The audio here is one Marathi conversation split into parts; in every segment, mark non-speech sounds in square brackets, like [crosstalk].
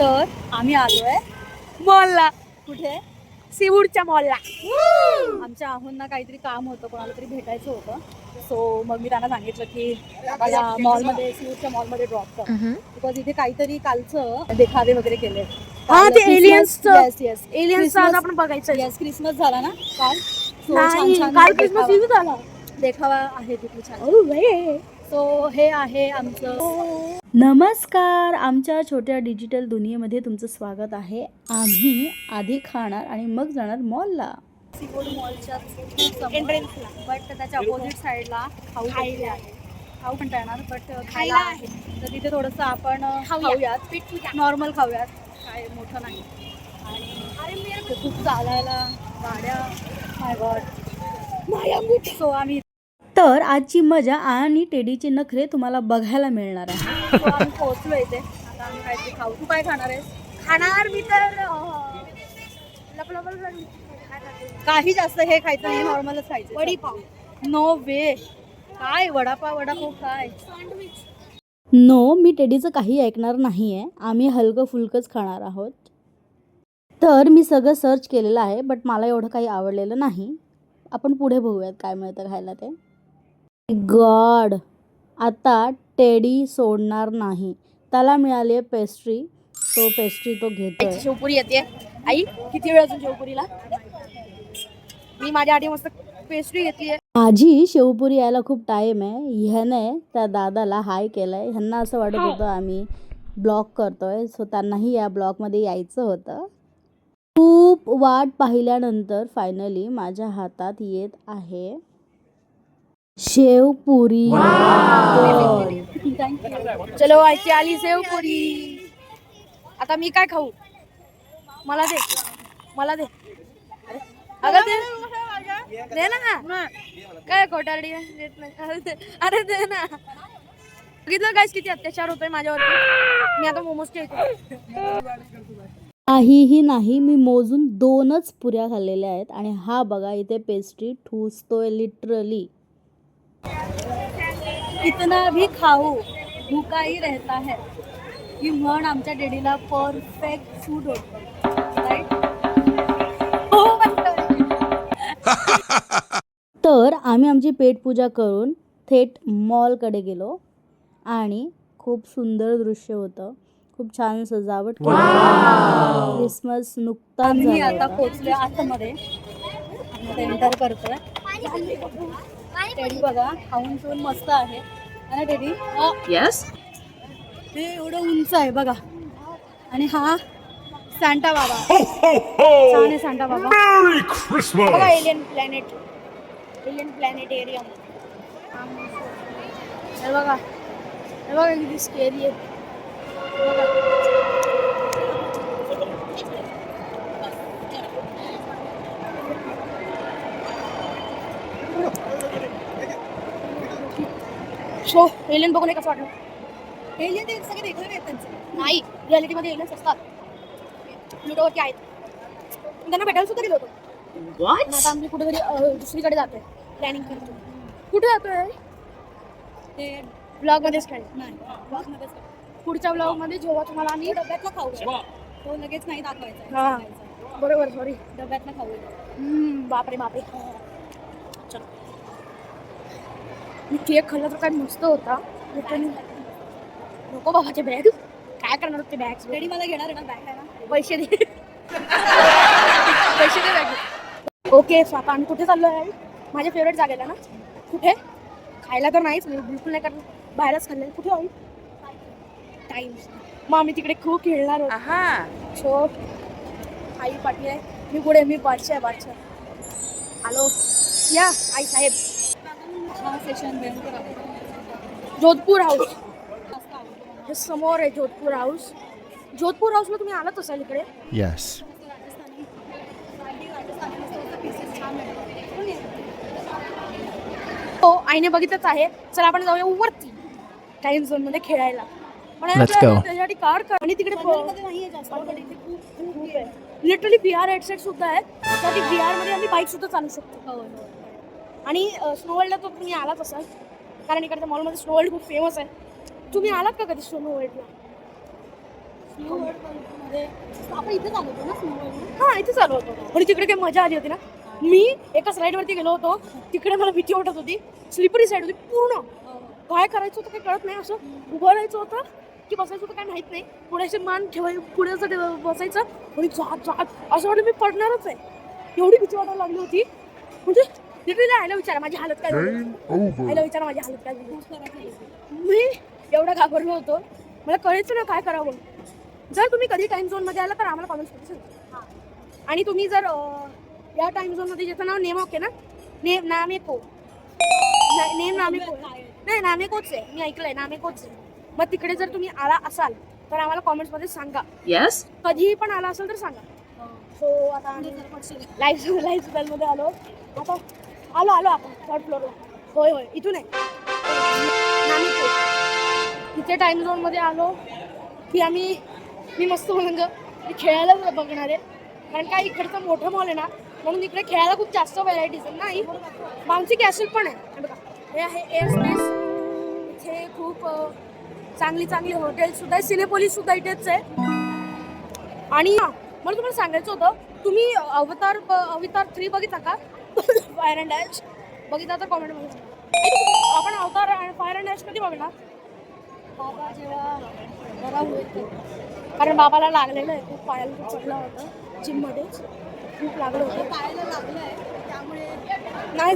तर आम्ही आलोय मॉलला. कुठे? सीवूडच्या मॉलला. आमच्या आहोंना काहीतरी काम होतं कोणाला तरी भेटायचं होतं. सो मग मी त्यांना सांगितलं की मला मॉलमध्ये सिऊटच्या मॉलमध्ये ड्रॉप कर. बिकॉज इथे काहीतरी कालचं देखावे वगैरे केले. हा, ते. येस येस एलियन्स आज आपण बघायचं. येस क्रिसमस झाला ना काल. So, नाही छान छान काल क्रिसमस देखावा- झाला. देखावा आहे तिथे छान. Oh. सो हे आहे आमचं नमस्कार. आमच्या छोट्या डिजिटल दुनियेमध्ये तुमचं स्वागत आहे. आम्ही आधी खाणार आणि मग जाणार मॉलला. सीफूड मॉलच्या. बट त्याच्या अपोजिट साईडला खाऊ खायला. आहे. खाऊ येणार बट खायला आहे. तर तिथे थोडंसं आपण खाऊया. खाऊयात. नॉर्मल खाऊयात. काय मोठं नाही. आणि खूप चालायला. गाड्या माय गॉड सो आम्ही तर आजची मजा आणि टेडीचे नखरे तुम्हाला बघायला मिळणार आहे. आम्ही पोहोचलो इथे. आता आम्ही काहीतरी खाऊ? तू काय खाणार आहेस? खाणार मी तर लपलपल. काही जास्त हे खायचं नाही नॉर्मलच खायचं. वडीपाव नो वे. काय वडापाव वडापाव काय? नो मी टेडीचं काही ऐकणार नाही आहे आम्ही हलकं फुलकंच खाणार आहोत. तर मी सगळं सर्च केलेलं आहे बट मला एवढं काही आवडलेलं नाही. आपण पुढे बघूयात काय मिळतं खायला ते. गॉड. आता टेडी सोडणार नाही. त्याला मिळाली आहे पेस्ट्री. तो पेस्ट्री तो घेतोय. शेवपुरी येते. आई किती वेळ अजून शेवपुरीला? मी माझ्या आधी मस्त पेस्ट्री घेतली माझी शेवपुरी यायला खूप टाईम आहे. ह्याने त्या दादाला हाय केलंय. ह्यांना असं वाटत होतं आम्ही ब्लॉग करतोय. सो त्यांनाही या ब्लॉगमध्ये यायचं होतं. खूप वाट पाहिल्यानंतर फायनली माझ्या हातात येत आहे. शेवपुरी चलो आजची आली शेवपुरी आता मी काय खाऊ? मला दे. मला दे. अगं दे. दे ना. काय खोटारडी आहे? देत नाही. अरे दे. अरे दे ना. बघितलं काय किती अत्याचार होतोय माझ्यावरती? मी आता मोमोज ठेवतो काहीही नाही मी मोजून दोनच पुऱ्या खाल्लेल्या आहेत आणि हा बघा इथे पेस्ट्री ठुसतोय लिटरली इतना भी खाऊ भूका ही रहता है। ही म्हण आमच्या डेडीला परफेक्ट सूट होत. राईट तर आम्ही आमची पेटपूजा करून थेट मॉलकडे गेलो आणि खूप सुंदर दृश्य होतं. खूप छान सजावट केली. क्रिसमस नुकताच. आता पोहोचलोय आतमध्ये. एंटर करतोय. टेडी बघा खाऊन पिऊन मस्त आहे. आणि टेडी? येस हे एवढं उंच आहे बघा. आणि हा सांता बाबा. छान आहे सांता बाबा! बघा एलियन प्लॅनेट एलियन प्लॅनेटेरियम हे बघा. हे बघा किती स्केरी आहे. सो एलियन बघून कसं वाटलं. एलियन ते सगळे देखावे आहेत त्यांचे. नाही रियालिटीमध्ये एलियन्स असतात. प्लुटोवरती आहेत. त्यांना भेटायला सुद्धा गेलो होतो. आणि आता आम्ही कुठेतरी अं, दुसरीकडे जातोय. प्लॅनिंग करतो कुठे जातोय ते ब्लॉग मध्येच काय नाही. पुढच्या ब्लॉगमध्ये जेव्हा तुम्हाला आम्ही डब्यातला खाऊ तो लगेच नाही दाखवायचा. हा. बरोबर सॉरी डब्यातला खाऊ बापरे बापरे चलो मी केक खाल्ला तर काय मस्त होता. पण नको बाबाचे बॅग काय करणार होते बॅग टेडी मला घेणार आहे ना बॅग आहे ना? पैसे दे. पैसे दे बॅग ओके सो आता आम्ही कुठे चाललो आहे माझ्या फेवरेट जागेला ना? कुठे? खायला तर नाहीच मी बिलकुल नाही कारण बाहेरच खाल्लं कुठे आहे टाइम्स मग आम्ही तिकडे खूप खेळणार होतो. सो आई पाठी आहे. मी पुढे मी बादशाह आहे बादशाह हॅलो या आई साहेब. हा सेशन जोधपूर हाऊस हे समोर आहे जोधपूर हाऊस जोधपूर हाऊसला तुम्ही आलात असाल इकडे? Yes. हो आईने बघितलंच आहे. चला आपण जाऊया वरती. टाइम झोनमध्ये खेळायला. पण. त्याच्यासाठी कार कर आणि तिकडे लिटरली व्ही आर हेडसेट सुद्धा आहे त्यासाठी व्ही आरमध्ये आम्ही बाईक सुद्धा चालू शकतो. हो हो. आणि स्नो वर्ल्डला तर तुम्ही आलाच असाल. कारण इकडच्या मॉलमध्ये स्नो वर्ल्ड खूप फेमस आहे. तुम्ही आलात का कधी स्नो वर्ल्डला आपण इथे चालू होतो ना हा इथे चालू होतो. आणि तिकडे काही मजा आली होती ना? मी एका स्लाइड वरती गेलो होतो. तिकडे मला भीती वाटत होती. स्लिपरी साईड होती पूर्ण. काय करायचं होतं काही कळत नाही असं. उभं राहायचं होतं की बसायचं होतं काय माहीत नाही. पुढे मान ठेवाय ठेव- बसायचं आणि जात जात. असं वाटतं मी पडणारच आहे. एवढी भीती वाटायला लागली होती. म्हणजे लिटरली आयला विचारा माझी हालत काय. आईला विचारा माझी हालत काय मी एवढा घाबरलो होतो. मला कळायचं ना काय करावं. जर तुम्ही कधी टाइम झोनमध्ये आला तर आम्हाला कॉमेंट्स करू शकता. आणि तुम्ही जर या टाइम झोनमध्ये ज्याचं नाव नेम ओके ना? नेम नामेको. ना- नेम नामेको. नाही नामेकोच आहे. मी ऐकलंय नामेकोच आहे. मग तिकडे जर तुम्ही आला असाल तर आम्हाला कॉमेंट्समध्ये सांगा. Yes? कधीही पण आला असेल तर सांगा. हो. आता लाईव्ह लाईव्ह स्टाईलमध्ये आलो. आता आलो आलो आपण थर्ड फ्लोअरला होय होय इथून आहे. इथे. टाईम झोनमध्ये आलो की आम्ही मी मस्त म्हणून मी खेळायला बघणार आहे. कारण काय इकडचं मोठं मॉल आहे ना म्हणून इकडे खेळायला खूप जास्त व्हरायटीज आहेत. नाही बाउन्सी कॅसल पण आहे. हे बघा हे आहे एअर स्पेस इथे खूप चांगली चांगली हॉटेलसुद्धा आहे. सिनेपोलिससुद्धा इथेच आहे. आणि मला तुम्हाला सांगायचं होतं तुम्ही अवतार अवतार थ्री बघितला का? फायर अँड डॅश बघितला तर कॉमेंट सांगा. आपण अवतार फायर अँड डॅश कधी बघणार? बाबा जेव्हा बरा होईल. कारण बाबाला लागलेलं आहे खूप पायाला खूप चढला होता जिममध्ये खूप लागलं होतं. पाहायला लागलंय त्यामुळे नाही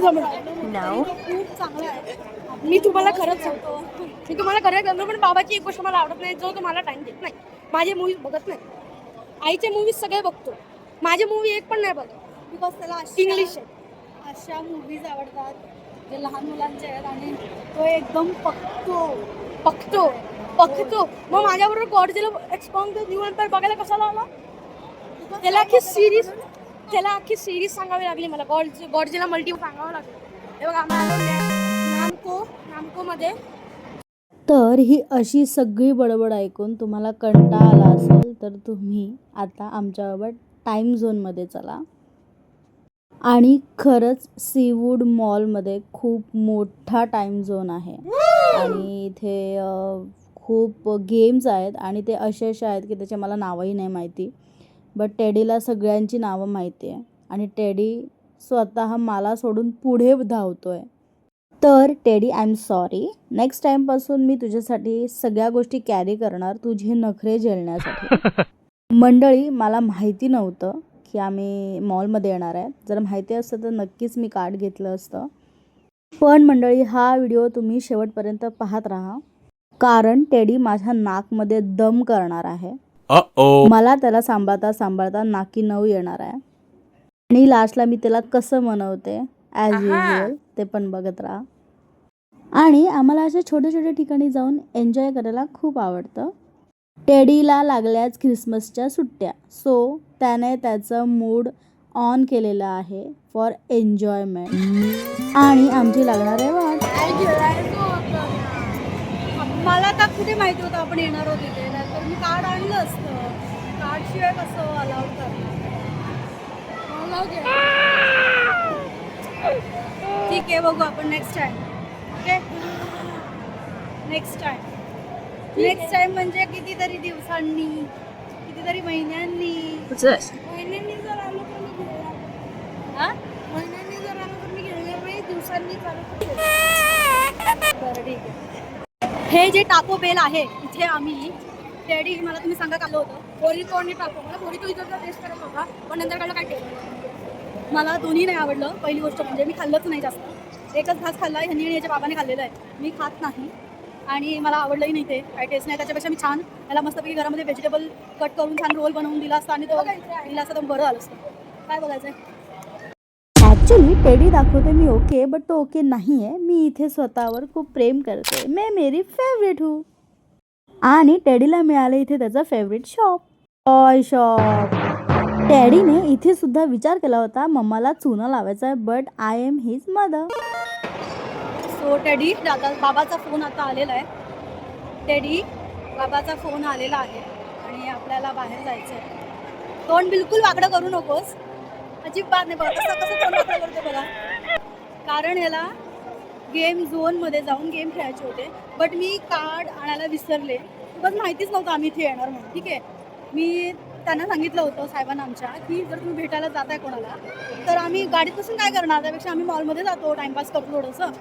No. खूप चांगलं आहे. मी तुम्हाला खरंच सांगतो. मी तुम्हाला खरं सांगतो पण बाबाची एक गोष्ट मला आवडत नाही जो तुम्हाला टाइम देत नाही. माझे मूवीज बघत नाही. आईचे मूवीज सगळे बघतो. माझे मूवी एक पण नाही बघत. बिकॉज त्याला इंग्लिश आहे. अशा मूवीज आवडतात जे लहान मुलांचे आहेत आणि तो एकदम पकतो बघतो बघतो मग माझ्याबरोबर गॉडजेला एक्सपॉन्ग न्यू एम्पायर बघायला कसा आला? त्याला अख्खी सिरीज त्याला अख्खी सिरीज सांगावी लागली मला. गॉड गॉडजेला मल्टी सांगावं लागलं. हे बघा नामको नामकोमध्ये. तर ही अशी सगळी बडबड ऐकून तुम्हाला कंटाळा आला असेल तर तुम्ही आता आमच्याबरोबर टाईम झोनमध्ये चला. आणि खरंच सीवूड मॉलमध्ये खूप मोठा टाईम झोन आहे. आणि इथे खूप गेम्स आहेत आणि ते असे असे आहेत की त्याचे मला नावही नाही माहिती. बट टेडीला सगळ्यांची नावं माहिती आहे. आणि टेडी स्वतः मला सोडून पुढे धावतो आहे तर Teddy I am sorry next टाईमपासून मी तुझ्यासाठी सगळ्या गोष्टी कॅरी करणार तुझे नखरे झेलण्यासाठी. [laughs] मंडळी मला माहिती नव्हतं. की आम्ही मॉलमध्ये येणार आहे. जर माहिती असतं तर नक्कीच मी कार्ड घेतलं असतं. पण मंडळी हा व्हिडिओ तुम्ही शेवटपर्यंत पाहत राहा. कारण टेडी माझ्या नाकमध्ये दम करणार आहे. मला त्याला सांभाळता सांभाळता नाकी नऊ येणार आहे. आणि लास्टला मी त्याला कसं मनवते? ॲज. युजल ते पण बघत राहा. आणि आम्हाला अशा छोट्या छोट्या ठिकाणी जाऊन एन्जॉय करायला खूप आवडतं. टेडीला लागल्याच ख्रिसमसच्या सुट्ट्या. सो त्याने त्याचं मूड ऑन केलेलं आहे फॉर एन्जॉयमेंट. आणि आमची लागणार आहे वाट. मला तर कुठे माहिती होतं आपण येणार होतो तिथे. नाहीतर मी कार्ड आणलं असतं. कार्डशिवाय कसं अलाउड करणार? ठीक आहे बघू आपण next time okay next time next time म्हणजे कितीतरी दिवसांनी कितीतरी महिन्यांनी? महिन्यांनी जर आलो तर मी घेणार हा? महिन्यांनी जर आलो तर मी घेणार नाही दिवसांनी चालू. बरं ठीक आहे. हे जे टाको बेल आहे इथे आम्ही डॅडी मला तुम्ही सांगा आलं होतं. बोरिटोने टाको मला बोरिटो इथं टेस्ट करत होता पण नंतर कळलं काय टेस्ट मला दोन्ही नाही आवडलं. पहिली गोष्ट म्हणजे मी खाल्लंच नाही जास्त. एकच घास खाल्ला ह्यांनी आणि याच्या बाबाने खाल्लेलं आहे. मी खात नाही. आणि मला आवडलंही नाही ते. काय टेस्ट नाही. त्याच्यापेक्षा मी छान त्याला मस्तपैकी घरामध्ये व्हेजिटेबल कट करून छान रोल बनवून दिला असता आणि तो दिला असता तर बरं झालं असतं. काय बघायचं आहे ॲक्च्युली टेडी दाखवते मी ओके बट तो ओके नाही आहे मी इथे स्वतःवर खूप प्रेम करते. मे मेरी फेवरेट हू आणि टेडीला मिळालं इथे त्याचं फेवरेट शॉप टॉय शॉप टॅडीने इथे सुद्धा विचार केला होता मम्माला चुना लावायचा आहे but I am his mother हो, सो टेडी दादा बाबाचा फोन आता आलेला आहे. टेडी बाबाचा फोन आलेला आहे आणि आपल्याला बाहेर जायचं आहे तोंड बिलकुल वाकडं करू नकोस. अजिबात नाही बघा कसं कसं तोंड वाकडं करतो बघा. कारण याला गेम झोनमध्ये जाऊन गेम खेळायचे होते. बट मी कार्ड आणायला विसरले. पण माहितीच नव्हतं आम्ही इथे येणार म्हणून. ठीक आहे? मी त्यांना सांगितलं होतं साहेबांना आमच्या की जर तुम्ही भेटायला जाताय कोणाला तर आम्ही गाडीत बसून काय करणार? त्यापेक्षा आम्ही मॉलमध्ये जातो टाइमपास करतो थोडंसं.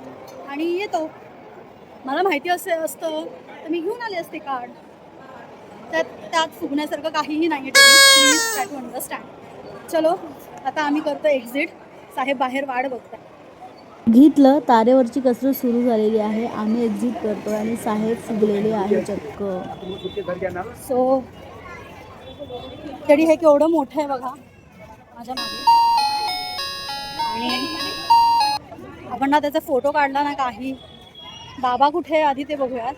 आणि येतो. मला माहिती असे असतं तर मी घेऊन आले असते कार्ड त्यात त्यात फुगण्यासारखं काहीही नाही आहे प्लीज ट्राय टू अंडरस्टँड चलो आता आम्ही करतो एक्झिट साहेब बाहेर वाढ बघतात घेतलं तारेवरची कसरत सुरू झालेली आहे. आम्ही एक्झिट करतो आणि साहेब फुगलेले आहे चक्क. सो तरी हे केवढं मोठं आहे बघा. माझ्या मागे. आणि आपण ना त्याचा फोटो काढला ना काही. बाबा कुठे आहे? आधी ते बघूयात.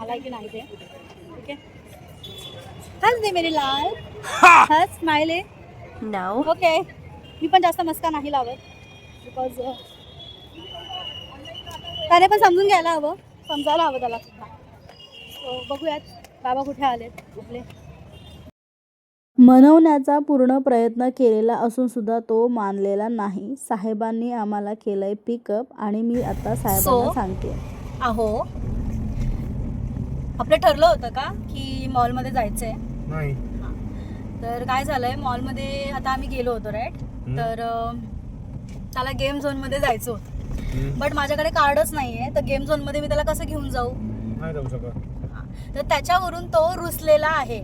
आलाय की नाही ते? ठीक आहे. हस दे मेरी लाल. हस स्माइले नाव? ओके. मी पण जास्त मस्का नाही लावत. बिकॉज त्याने पण समजून घ्यायला हवं. समजायला हवं त्याला सुद्धा. बघूयात. बाबा कुठे आलेत? आपले. मनवण्याचा पूर्ण प्रयत्न केलेला असून सुद्धा तो मानलेला नाही. साहेबांनी आम्हाला केलंय पिकअप आणि मी आता साहेबांना So? सांगते. अहो आपलं ठरलं होतं का की मॉलमध्ये जायचंय? नाही. तर काय झालंय मॉलमध्ये आता आम्ही गेलो होतो राईट तर अं, त्याला गेम झोनमध्ये जायचं होतं. बट माझ्याकडे कार्डच नाही आहे तर गेम झोनमध्ये मी त्याला कसं घेऊन जाऊ? नाही जाऊ शकत. तर त्याच्यावरून तो रुसलेला आहे.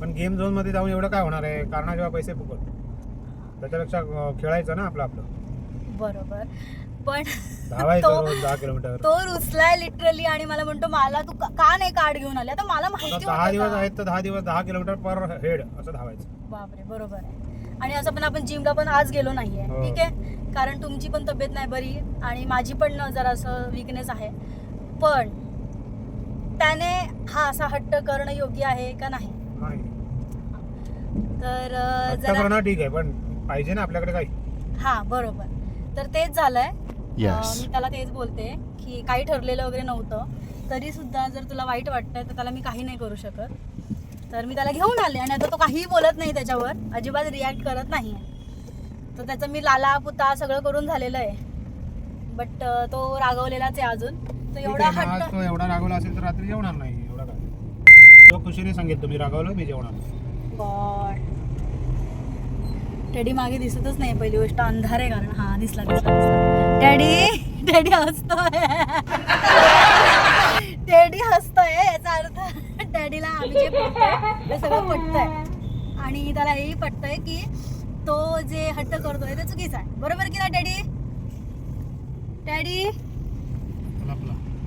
पण गेम झोनमध्ये जाऊन एवढं काय होणार आहे? कारणाशिवाय पैसे फुकट. त्याच्यापेक्षा खेळायचं ना आपलं आपलं. बरोबर. पण धावायचं रोज दहा किलोमीटर तो रुसलाय लिटरली आणि मला म्हणतो मला तू का का नाही कार्ड घेऊन आले? आता मला आता माहिती दहा होतं दिवस का? आहेत तर दहा दिवस दहा किलोमीटर पर हेड असं धावायचं. बापरे बरोबर आहे. आणि असं पण आपण जिमला पण आज गेलो नाहीये. हो. ठीक आहे? कारण तुमची पण तब्येत नाही बरी आणि माझी पण जरा असं विकनेस आहे. पण त्याने हा असा हट्ट करणं योग्य आहे का नाही? नाही. तर जरा ठीक आहे पण पाहिजे ना आपल्याकडे काही. हा बरोबर. तर तेच झालंय. अं, मी त्याला तेच बोलते की काही ठरलेलं वगैरे नव्हतं. तरी सुद्धा जर तुला वाईट वाटतंय तर त्याला मी काही नाही करू शकत. तर मी त्याला घेऊन आले आणि आता तो काहीही बोलत नाही त्याच्यावर. अजिबात रिॲक्ट करत नाही. तर त्याचं मी लाला पुता सगळं करून झालेलं आहे. बट तो रागवलेलाच आहे अजून. तो ठीक एवढा आहे, मग आज हट्ट तो एवढा रागवला असेल तर रात्री जेवणार नाही एवढा तो खुशीने सांगेल तुम्ही रागवलं मी जेवणार गॉड. डॅडी मागे दिसतच नाही पहिली गोष्ट अंधार आहे कारण हा दिसला दिसला दिसला. डॅडी डॅडी हसतोय. डॅडी हसतोय याचा अर्थ डॅडीला आम्ही जे बोलतोय ते सगळं पटतंय. आणि त्याला हेही पटतंय की तो जे हट्ट करतोय ते चुकीचं आहे? बरोबर की ना डॅडी डॅडी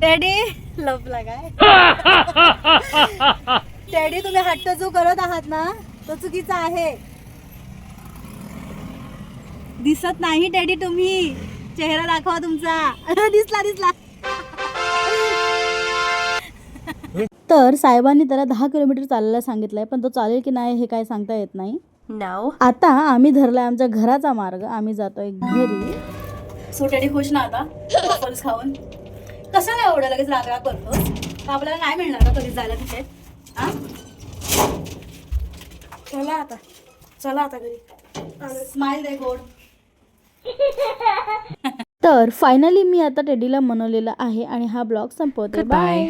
डॅडी लपला काय? [laughs] डॅडी तुम्ही हट्ट जो करत आहात ना? तो चुकीचा आहे. दिसत नाही डॅडी तुम्ही. चेहरा दाखवा तुमचा. [laughs] दिसला दिसला. [laughs] तर साहेबांनी त्याला दहा किलोमीटर चालायला सांगितलंय पण तो चालेल की नाही हे काय सांगता येत नाही. नाव आता आम्ही धरलाय आमच्या घराचा मार्ग. आम्ही जातोय घरी. सो डॅडी खुश ना आता? खाऊन. कसं नाही एवढं लगेच राग राग करतो तर आपल्याला नाही मिळणार का कधी जायला तिथे? हा? चला आता. चला आता घरी. स्माइल दे गोड. तर फायनली मी आता टेडीला मनवलेलं आहे आणि हा ब्लॉग संपवते. बाय